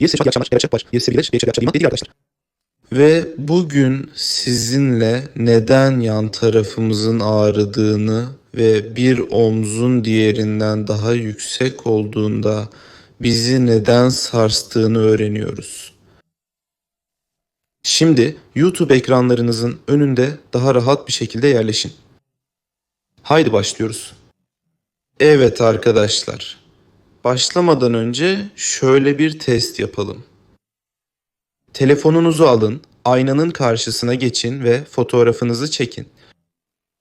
Diğer seçim iyi akşamlar. Evet, var. Diğer sevgiler. Diğer akşamlar. Diğer arkadaşlar. Ve bugün sizinle neden yan tarafımızın ağrıdığını ve bir omzun diğerinden daha yüksek olduğunda bizi neden sarstığını öğreniyoruz. Şimdi YouTube ekranlarınızın önünde daha rahat bir şekilde yerleşin. Haydi başlıyoruz. Evet arkadaşlar. Başlamadan önce şöyle bir test yapalım. Telefonunuzu alın, aynanın karşısına geçin ve fotoğrafınızı çekin.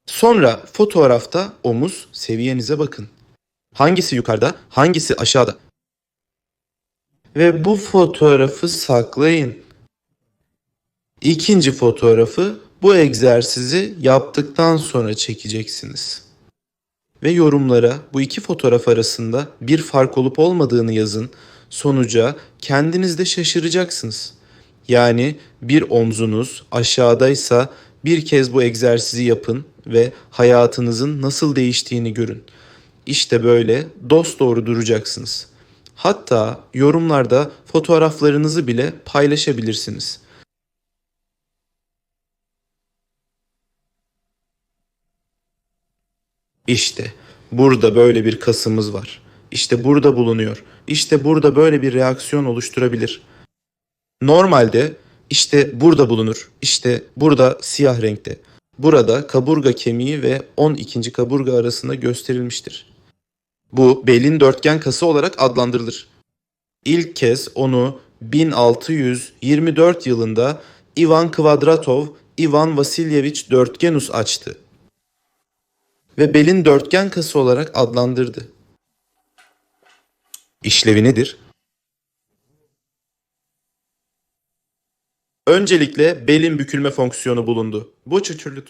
Sonra fotoğrafta omuz seviyenize bakın. Hangisi yukarıda, hangisi aşağıda? Ve bu fotoğrafı saklayın. İkinci fotoğrafı bu egzersizi yaptıktan sonra çekeceksiniz. Ve yorumlara bu iki fotoğraf arasında bir fark olup olmadığını yazın. Sonuca kendiniz de şaşıracaksınız. Yani bir omzunuz aşağıdaysa bir kez bu egzersizi yapın ve hayatınızın nasıl değiştiğini görün. İşte böyle dost doğru duracaksınız. Hatta yorumlarda fotoğraflarınızı bile paylaşabilirsiniz. İşte burada böyle bir kasımız var. İşte burada bulunuyor. İşte burada böyle bir reaksiyon oluşturabilir. Normalde işte burada bulunur. İşte burada siyah renkte. Burada kaburga kemiği ve 12. kaburga arasında gösterilmiştir. Bu belin dörtgen kası olarak adlandırılır. İlk kez onu 1624 yılında Ivan Kvadratov, Ivan Vasilyevich Dörtgenus açtı ve belin dörtgen kası olarak adlandırdı. İşlevi nedir? Öncelikle belin bükülme fonksiyonu bulundu. Bu türlü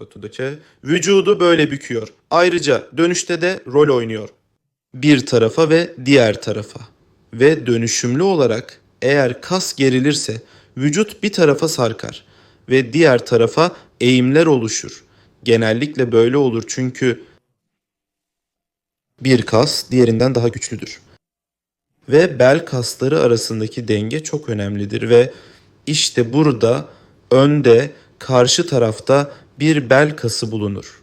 batudaki vücudu böyle büküyor. Ayrıca dönüşte de rol oynuyor. Bir tarafa ve diğer tarafa. Ve dönüşümlü olarak eğer kas gerilirse vücut bir tarafa sarkar ve diğer tarafa eğimler oluşur. Genellikle böyle olur çünkü bir kas diğerinden daha güçlüdür. Ve bel kasları arasındaki denge çok önemlidir ve işte burada önde karşı tarafta bir bel kası bulunur.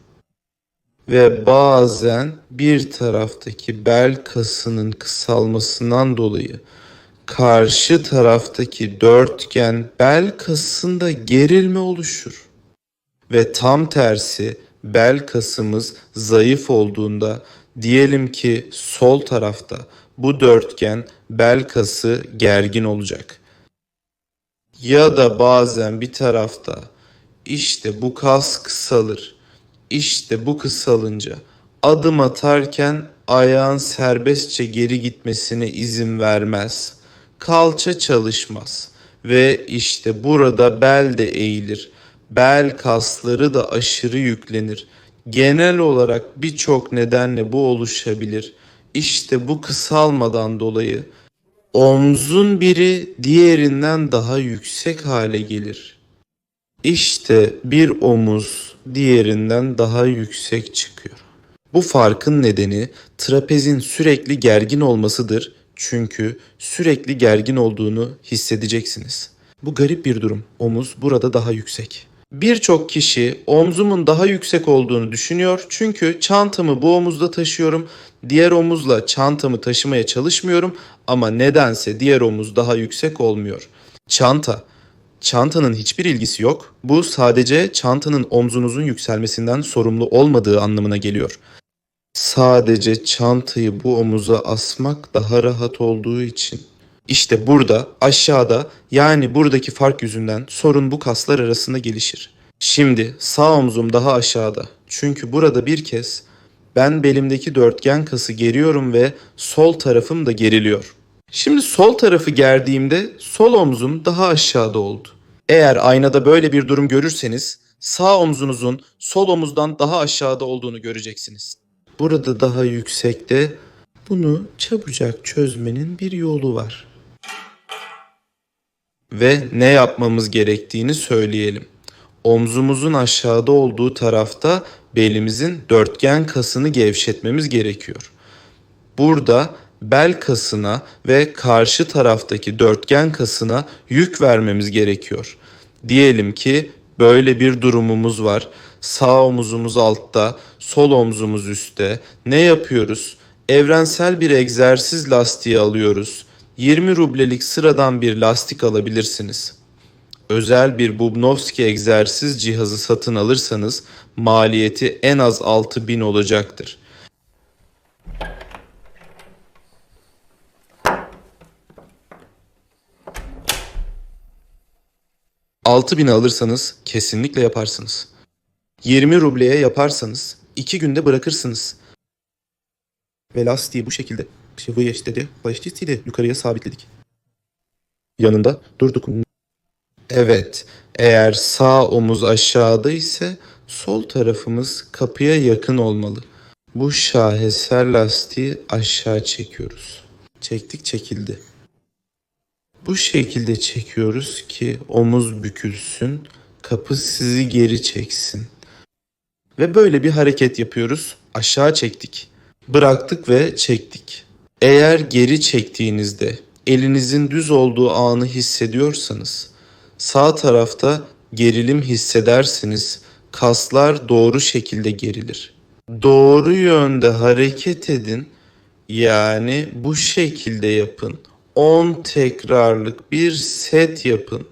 Ve bazen bir taraftaki bel kasının kısalmasından dolayı karşı taraftaki dörtgen bel kasında gerilme oluşur. Ve tam tersi bel kasımız zayıf olduğunda diyelim ki sol tarafta bu dörtgen bel kası gergin olacak. Ya da bazen bir tarafta işte bu kas kısalır. İşte bu kısalınca adım atarken ayağın serbestçe geri gitmesine izin vermez. Kalça çalışmaz ve işte burada bel de eğilir. Bel kasları da aşırı yüklenir. Genel olarak birçok nedenle bu oluşabilir. İşte bu kısalmadan dolayı omzun biri diğerinden daha yüksek hale gelir. İşte bir omuz diğerinden daha yüksek çıkıyor. Bu farkın nedeni trapezin sürekli gergin olmasıdır. Çünkü sürekli gergin olduğunu hissedeceksiniz. Bu garip bir durum. Omuz burada daha yüksek. Birçok kişi omzumun daha yüksek olduğunu düşünüyor. Çünkü çantamı bu omuzda taşıyorum. Diğer omuzla çantamı taşımaya çalışmıyorum ama nedense diğer omuz daha yüksek olmuyor. Çanta Çantanın hiçbir ilgisi yok. Bu sadece çantanın omzunuzun yükselmesinden sorumlu olmadığı anlamına geliyor. Sadece çantayı bu omuza asmak daha rahat olduğu için. İşte burada aşağıda yani buradaki fark yüzünden sorun bu kaslar arasında gelişir. Şimdi sağ omzum daha aşağıda. Çünkü burada bir kez ben belimdeki dörtgen kası geriyorum ve sol tarafım da geriliyor. Şimdi sol tarafı gerdiğimde sol omzum daha aşağıda oldu. Eğer aynada böyle bir durum görürseniz sağ omzunuzun sol omuzdan daha aşağıda olduğunu göreceksiniz. Burada daha yüksekte bunu çabucak çözmenin bir yolu var. Ve ne yapmamız gerektiğini söyleyelim. Omzumuzun aşağıda olduğu tarafta belimizin dörtgen kasını gevşetmemiz gerekiyor. Burada bel kasına ve karşı taraftaki dörtgen kasına yük vermemiz gerekiyor. Diyelim ki böyle bir durumumuz var. Sağ omuzumuz altta, sol omzumuz üstte. Ne yapıyoruz? Evrensel bir egzersiz lastiği alıyoruz. 20 rublelik sıradan bir lastik alabilirsiniz. Özel bir Bubnovski egzersiz cihazı satın alırsanız maliyeti en az 6000 olacaktır. Altı bin alırsanız kesinlikle yaparsınız. 20 rubleye yaparsanız 2 günde bırakırsınız. Ve lastiği bu şekilde dedi. Başlısıydı. Yukarıya sabitledik. Yanında durduk. Evet, eğer sağ omuz aşağıda ise sol tarafımız kapıya yakın olmalı. Bu şaheser lastiği aşağı çekiyoruz. Çektik çekildi. Bu şekilde çekiyoruz ki omuz bükülsün, kapı sizi geri çeksin. Ve böyle bir hareket yapıyoruz. Aşağı çektik. Bıraktık ve çektik. Eğer geri çektiğinizde elinizin düz olduğu anı hissediyorsanız sağ tarafta gerilim hissedersiniz. Kaslar doğru şekilde gerilir. Doğru yönde hareket edin. Yani bu şekilde yapın. 10 tekrarlık bir set yapın.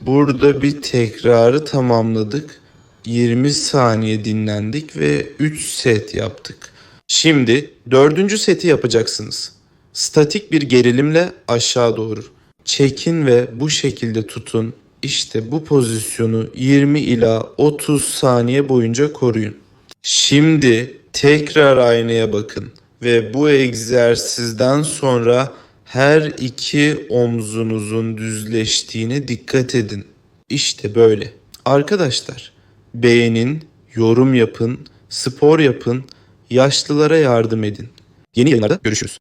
Burada bir tekrarı tamamladık. 20 saniye dinlendik ve 3 set yaptık. Şimdi dördüncü seti yapacaksınız. Statik bir gerilimle aşağı doğru. Çekin ve bu şekilde tutun. İşte bu pozisyonu 20 ila 30 saniye boyunca koruyun. Şimdi tekrar aynaya bakın ve bu egzersizden sonra her iki omzunuzun düzleştiğine dikkat edin. İşte böyle. Arkadaşlar beğenin, yorum yapın, spor yapın, yaşlılara yardım edin. Yeni yayınlarda görüşürüz.